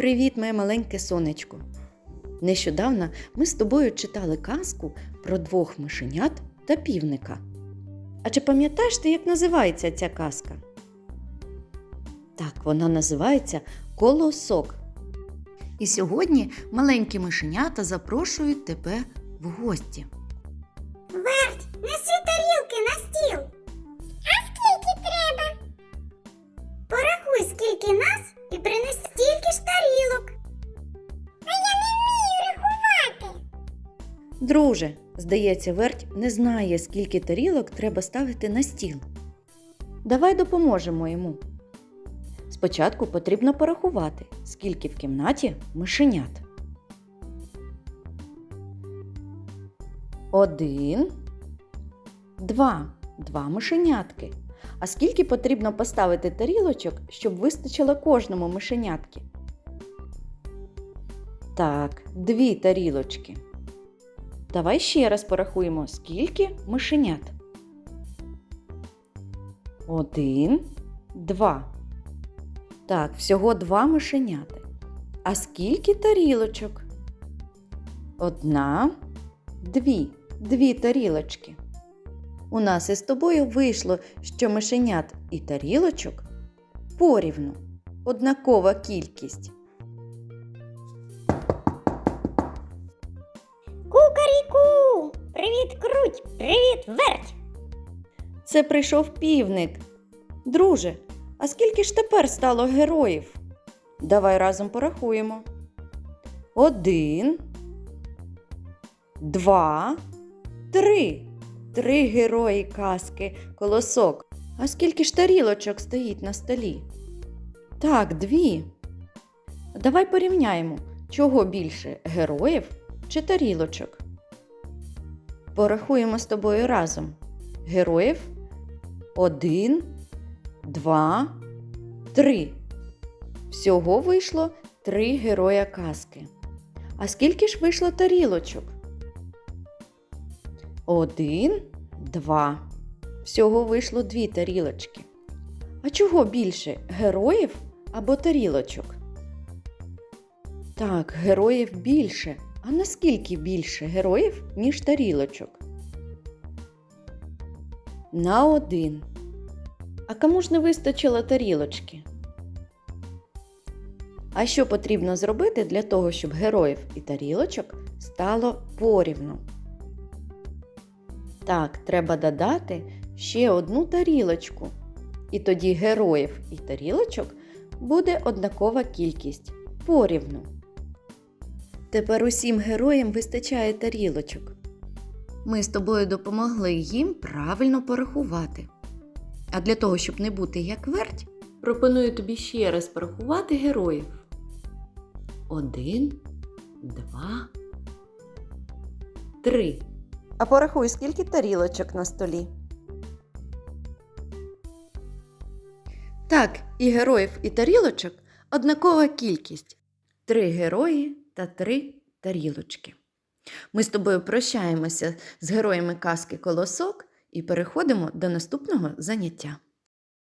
Привіт, моє маленьке сонечко. Нещодавно ми з тобою читали казку про двох мишенят та півника. А чи пам'ятаєш ти, як називається ця казка? Так, вона називається Колосок. І сьогодні маленькі мишенята запрошують тебе в гості. Верть, неси тарілки на стіл. А скільки треба? Порахуй, скільки нас, Друже, здається, верть не знає, скільки тарілок треба ставити на стіл. Давай допоможемо йому. Спочатку потрібно порахувати, скільки в кімнаті мишенят. Один, два, два мишенятки. А скільки потрібно поставити тарілочок, щоб вистачило кожному мишенятки? Так, дві тарілочки. Давай ще раз порахуємо, скільки мишенят. Один, два. Так, всього два мишеняти. А скільки тарілочок? Одна, дві. Дві тарілочки. У нас із тобою вийшло, що мишенят і тарілочок порівну. Однакова кількість. Привіт, круть! Привіт, верть! Це прийшов півник. Друже, а скільки ж тепер стало героїв? Давай разом порахуємо. Один, два, три. Три герої казки колосок. А скільки ж тарілочок стоїть на столі? Так, дві. Давай порівняємо, чого більше героїв чи тарілочок. Порахуємо з тобою разом. Героїв один, два, три. Всього вийшло три героя казки. А скільки ж вийшло тарілочок? Один, два. Всього вийшло дві тарілочки. А чого більше героїв або тарілочок? Так, героїв більше. А наскільки більше героїв, ніж тарілочок? На один. А кому ж не вистачило тарілочки? А що потрібно зробити для того, щоб героїв і тарілочок стало порівну? Так, треба додати ще одну тарілочку. І тоді героїв і тарілочок буде однакова кількість порівну. Тепер усім героям вистачає тарілочок. Ми з тобою допомогли їм правильно порахувати. А для того, щоб не бути як верть, пропоную тобі ще раз порахувати героїв. Один, два, три. А порахуй, скільки тарілочок на столі. Так, і героїв, і тарілочок однакова кількість. Три герої та три тарілочки. Ми з тобою прощаємося з героями казки Колосок і переходимо до наступного заняття.